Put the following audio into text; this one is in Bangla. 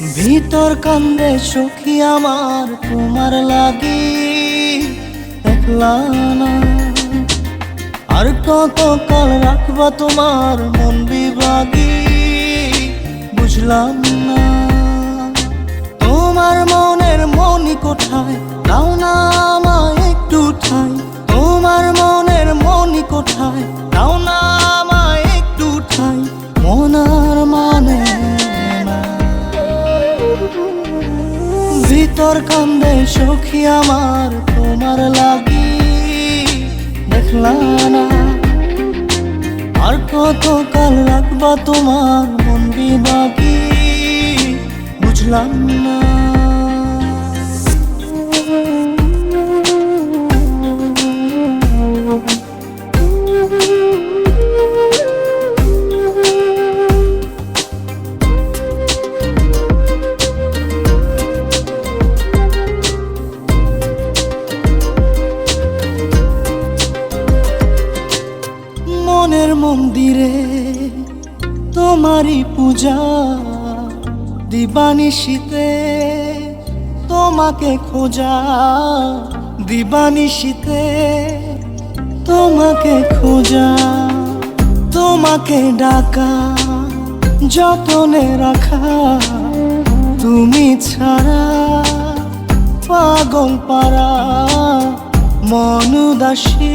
ভিতর কান্দে সুখী আমার তোমার লাগি আর কত কাল রাখবা তোমার মন বিভাগী, বুঝলাম না। তোমার মনের মনি কোঠায় ভিতর কান্দে সখী আমার, তোমার লাগি দেখলাম না আর কত কাল রাখবা তোমার মন বাকি বুঝলাম না। মনের মন্দিরে তোমারই পূজা, দিবানিশীতে তোমাকে খোঁজা দিবানি শীতে তোমাকে খোঁজা, তোমাকে ডাকা, যতনে রাখা, তুমি ছাড়া পাগল পারা মনুদাসী